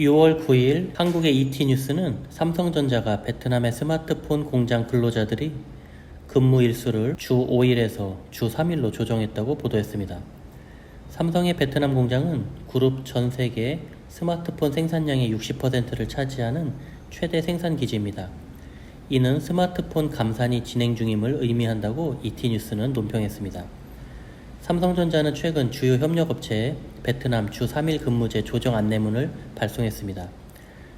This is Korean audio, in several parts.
6월 9일 한국의 ET뉴스는 삼성전자가 베트남의 스마트폰 공장 근로자들이 근무 일수를 주 5일에서 주 3일로 조정했다고 보도했습니다. 삼성의 베트남 공장은 그룹 전 세계 스마트폰 생산량의 60%를 차지하는 최대 생산 기지입니다. 이는 스마트폰 감산이 진행 중임을 의미한다고 ET뉴스는 논평했습니다. 삼성전자는 최근 주요 협력업체에 베트남 주 3일 근무제 조정 안내문을 발송했습니다.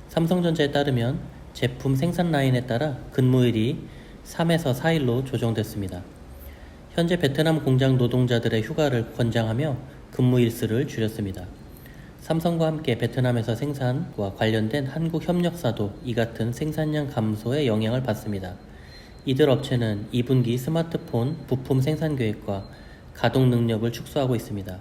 삼성전자에 따르면 제품 생산 라인에 따라 근무일이 3에서 4일로 조정됐습니다. 현재 베트남 공장 노동자들의 휴가를 권장하며 근무 일수를 줄였습니다. 삼성과 함께 베트남에서 생산과 관련된 한국 협력사도 이 같은 생산량 감소에 영향을 받습니다. 이들 업체는 2분기 스마트폰 부품 생산 계획과 가동 능력을 축소하고 있습니다.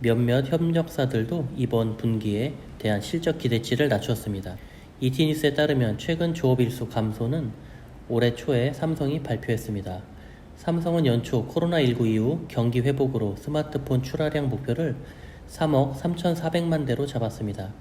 몇몇 협력사들도 이번 분기에 대한 실적 기대치를 낮췄습니다. 이티뉴스에 따르면 최근 조업 일수 감소는 올해 초에 삼성이 발표했습니다. 삼성은 연초 코로나19 이후 경기 회복으로 스마트폰 출하량 목표를 3억 3,400만 대로 잡았습니다.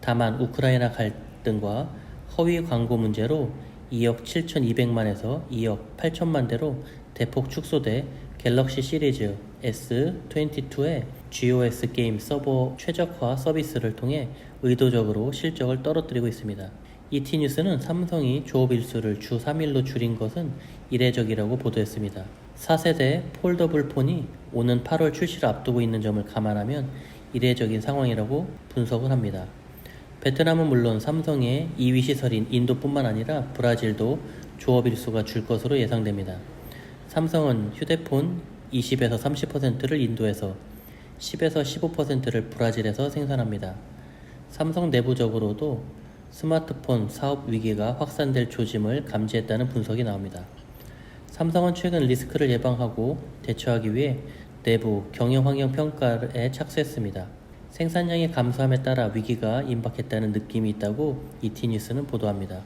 다만 우크라이나 갈등과 허위 광고 문제로 2억 7,200만에서 2억 8천만 대로 대폭 축소돼 갤럭시 시리즈 S22의 GOS 게임 서버 최적화 서비스를 통해 의도적으로 실적을 떨어뜨리고 있습니다. ET뉴스는 삼성이 조업 일수를 주 3일로 줄인 것은 이례적이라고 보도했습니다. 4세대 폴더블 폰이 오는 8월 출시를 앞두고 있는 점을 감안하면 이례적인 상황이라고 분석을 합니다. 베트남은 물론 삼성의 2위 시설인 인도뿐만 아니라 브라질도 조업 일수가 줄 것으로 예상됩니다. 삼성은 휴대폰 20에서 30%를 인도에서 10에서 15%를 브라질에서 생산합니다. 삼성 내부적으로도 스마트폰 사업 위기가 확산될 조짐을 감지했다는 분석이 나옵니다. 삼성은 최근 리스크를 예방하고 대처하기 위해 내부 경영 환경 평가에 착수했습니다. 생산량이 감소함에 따라 위기가 임박했다는 느낌이 있다고 이티뉴스는 보도합니다.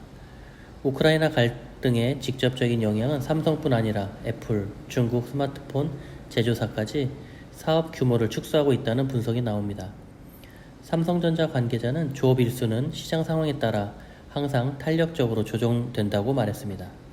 우크라이나 갈등의 직접적인 영향은 삼성뿐 아니라 애플, 중국 스마트폰 제조사까지 사업 규모를 축소하고 있다는 분석이 나옵니다. 삼성전자 관계자는 조업 일수는 시장 상황에 따라 항상 탄력적으로 조정된다고 말했습니다.